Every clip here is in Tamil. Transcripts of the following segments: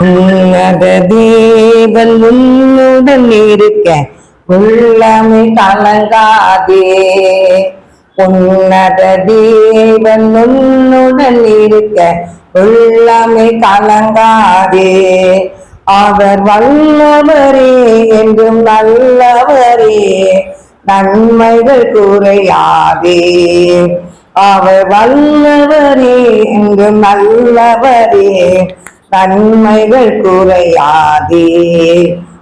உன்னத தேவன் உன்னுடன் இருக்க உள்ளமை கலங்காதே. உன்னத தேவன் உன்னுடன் இருக்க உள்ளமை கலங்காதே. அவர் வல்லவரே என்றும் நல்லவரே நன்மைகள் குறையாதே. அவர் வல்லவரே என்றும் நல்லவரே நன்மைகள் குறையாதே.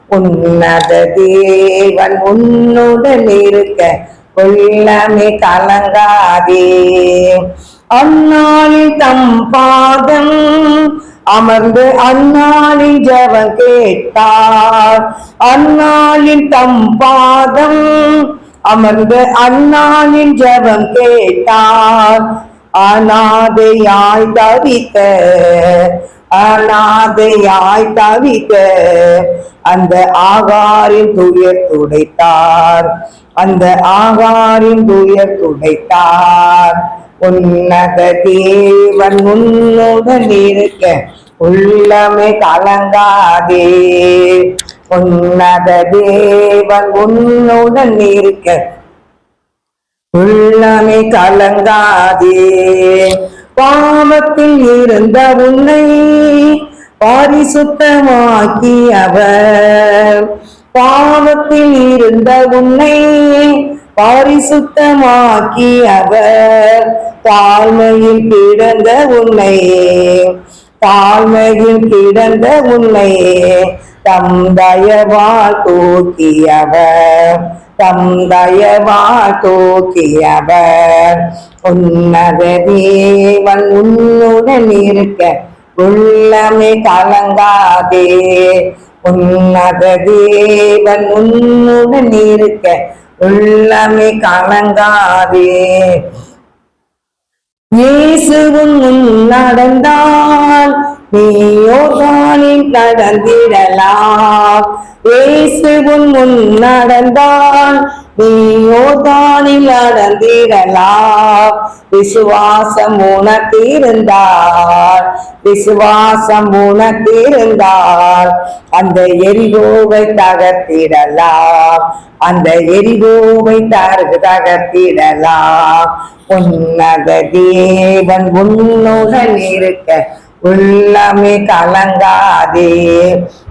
உன்னத தேவன் உன்னுடன் இருக்க உள்ளமே கலங்காதே. அந்நாளில் தம் பாதம் அமர்ந்து அந்நாளில் ஜெபம் கேட்டார். அந்நாளில் தம் பாதம் அமர்ந்து அந்நாளில் ஜெபம் கேட்டார். அநாதையாய் தவித்த அநாதையாய் தவிக்க அந்த ஆகாரின் துயர் துடைத்தார். அந்த ஆகாரின் துயர் துடைத்தார். உன்னத தேவன் உன்னுடன் இருக்க உள்ளமே கலங்காதே. உன்னத தேவன் உன்னுடன் இருக்க உள்ளமே கலங்காதே. பாவத்தில் இருந்த உன்னை பாரிசுத்தமாக்கி அவர் பாவத்தில் இருந்த உன்னை பாரிசுத்தமாக்கி அவர் தாழ்மையில் கிடந்த உன்னை தாழ்மையில் கிடந்த உன்னை தம் தயவால் தூக்கியவர். தம் தயவால் தூக்கியவர் உன்னத தேவன் உன்னுடன் இருக்க உள்ளமே கலங்காதே. உன்னத தேவன் உன்னுடன் இருக்க உள்ளமே கலங்காதே. இயேசுவும் நடந்தால் நீயோதானில் நடந்திடலாம். இயேசுவும் முன் நீயோ நீயோதானில் நடந்திடலாம் விசுவாசம் உனக்கிருந்தால் விசுவாசம் உனக்கிருந்தால் அந்த எரிகோவை தகர்த்திடலாம். அந்த எரிகோவை தரு தகர்த்திடலாம். உன்னத தேவன் உன்னுடன் இருக்க உள்ளமே கலங்காதே.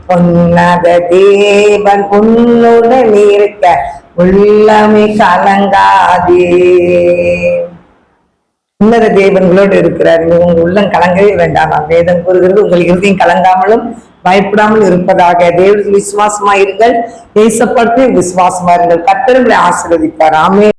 உன்னத தேவன் உன்னுடன் இருக்க உள்ளமே கலங்காதே. உன்னத தேவன்களோடு இருக்கிறார். உங்க உள்ளம் கலங்கவே வேண்டாம். நான் வேதம் கூறுகிறது உங்கள் இறுதியும் கலங்காமலும் பயப்படாமல் இருப்பதாக தேவ விசுவாசமா இருங்கள் தேசப்பட்டு விசுவாசமா இருங்கள் கத்தர்களை ஆசிர்வதிப்பார். ஆமே